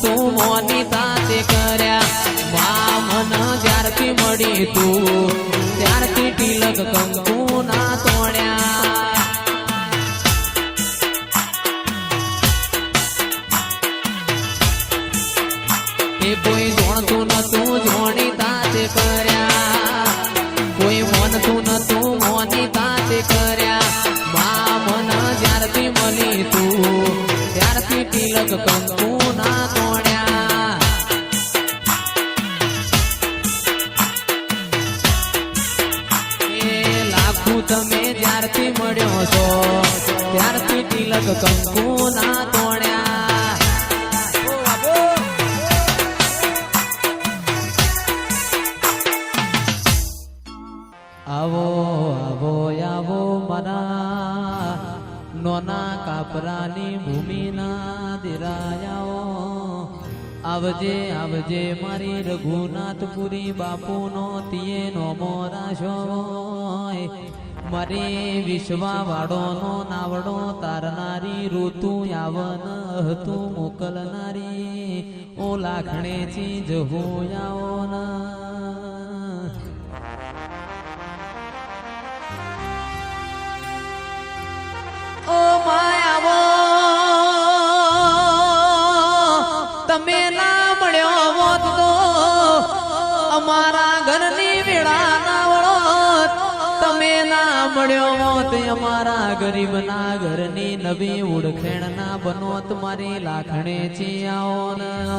મોની તાતે કર્યા. મા મન જ્યારથી મળી તું, ત્યારથી તિલક કંકુ ના તોડ્યા. એ કોઈ જોણતું નતું, જોણી તાતે કર્યા. કોઈ મોનતું નતું, મોની તાતે કર્યા. મા મન જ્યારથી મળી તું, ત્યારથી તિલક કંકુ ના તોડ્યા. આવો આવો આવો મારા નોના કાપરાની ભૂમિના દિરાયાઓ. આવજે આવજે મારી રઘુનાથપુરી બાપુનો તિયે નો મોરાશો મારી વિશ્વા વાળોનો નાવડો તારનારી ઋતુ આવન હતું મોકલનારી. ઓ લાખણે ચીજ હોયાઓ ના ઓ તમે ના મળ્યો હોત તો અમારા ઘરની મળ્યો મોત અમારા ગરીબના ઘરની નવી ઓળખેણ ના બનોત મારી લાખણે ચિયાઓ રમો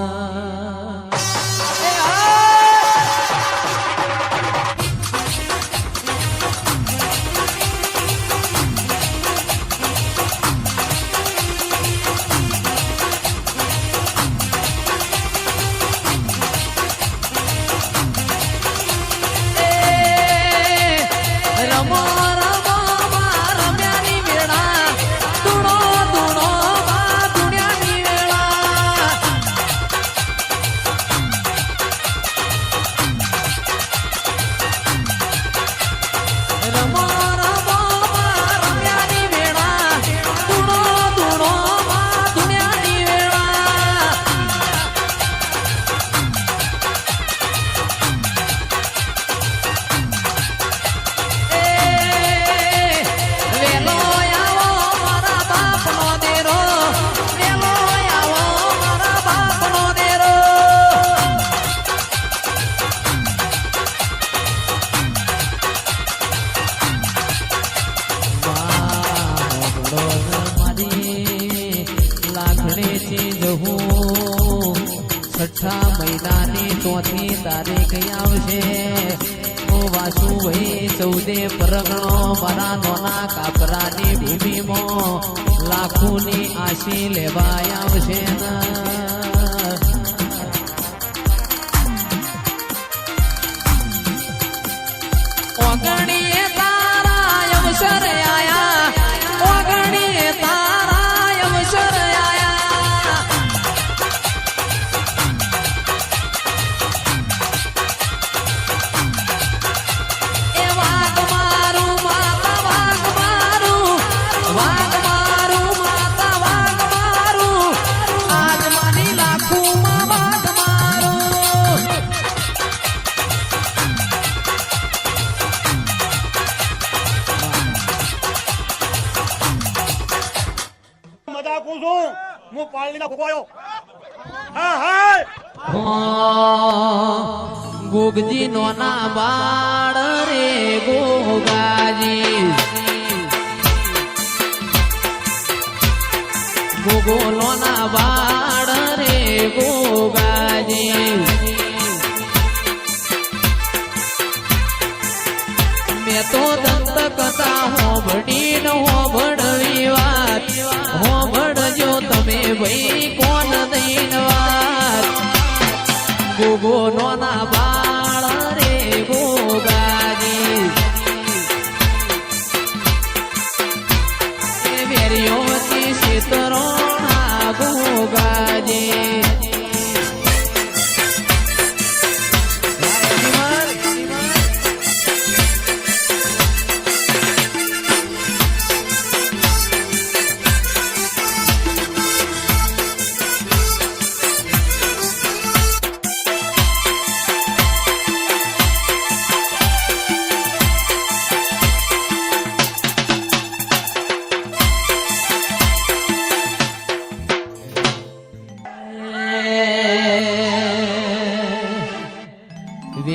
મહિનાની ચોથી તારીખ આવશે. હું વાસુ ભાઈ ચૌદે પરગણો, મારા નોના કાપરાની ભૂમિમાં લાખોની આશી લેવાય આવશે ના. હું પાણીના ભોગવાયો હા હા. ગોગજી નોના બાળ રે, ગોગાજી. ગોગો ના બાળ રે, ગોગાજી. મેં તો દંત કથા હોભળી નો હોભળવી વાત. ભાઈ કોણ દઈન વાત? ગોગો નોના બાળ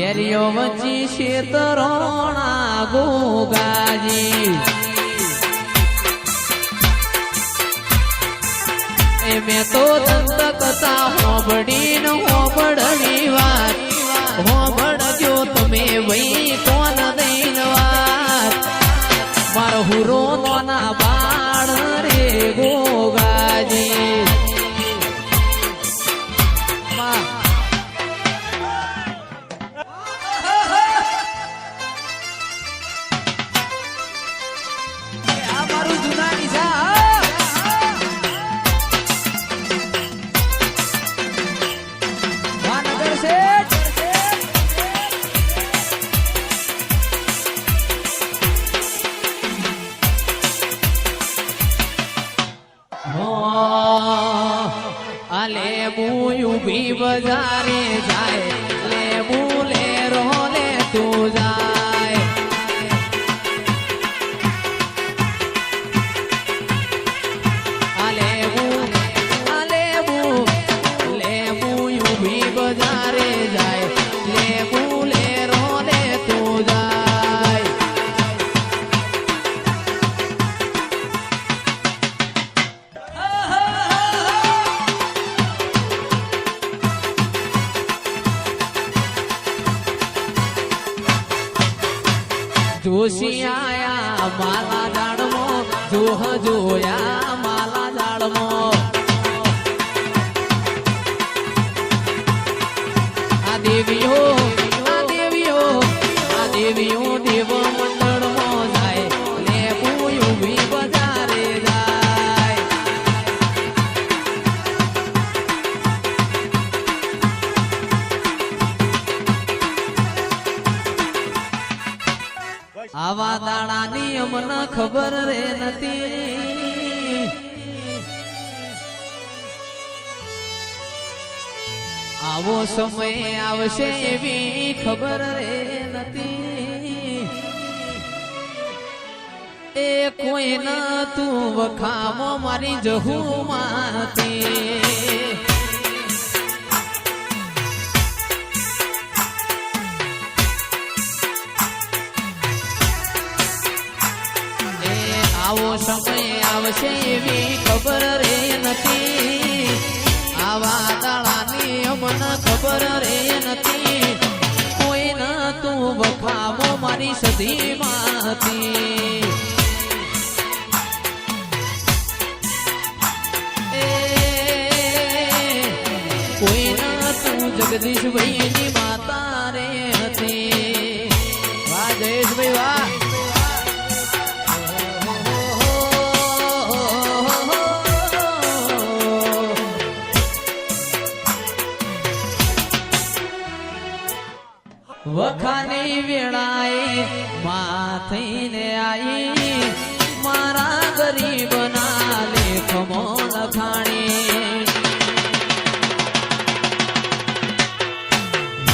કેરીઓ વચી શેતરોણા ગોગાજી. મેં તો દંત કથા હોબડી ન હોબડની વાત હોબડજો તમે વૈ કોન દૈન વાત. મારો હુરો નોના જોશી આયા માલા ઝાડમો જોહ જોયા માલા ઝાડમો આ આ દેવીઓ આવા દાડાની અમને ખબર રે નથી. આવો સમય આવશે એવી ખબર રે નથી. એ કોઈ ના તું વખામો મારી જહુ માતી આવશે એવી ખબર રે નથી. આવા દાડાની અમને ખબર રે નથી. કોઈ ન તું વફાવો મારી સદીમાંથી એ, કોઈ ના તું જગદીશ ભાઈની માતા રે. વખાની વેળાએ માથઈને આઈ, મારા ગરીબના લેખમો લખાણી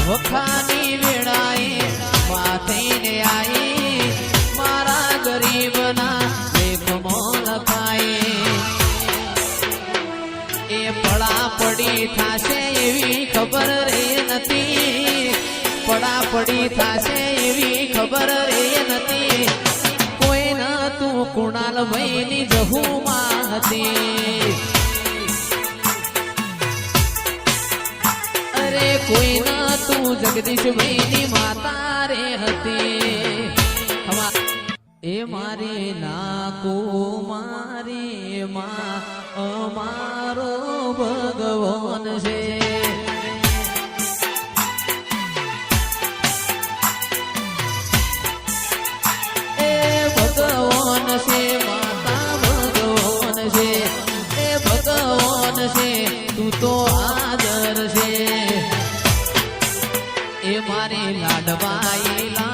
વખાની વેળાએ માથઈને આઈ, મારા ગરીબના લેખમો લખાઈ એ પડા પડી થાશે એવી ખબર રે નથી. પડી થાશે એવી ખબર એ નથી. કોઈ ન તું કુણાલ ભાઈની જહુમાં હતી. અરે કોઈ ન તું જગદીશ ભાઈની માતા રે હતી. એ મારી નાકો મારી માં, અમારો ભગવાન છે. வாயிலா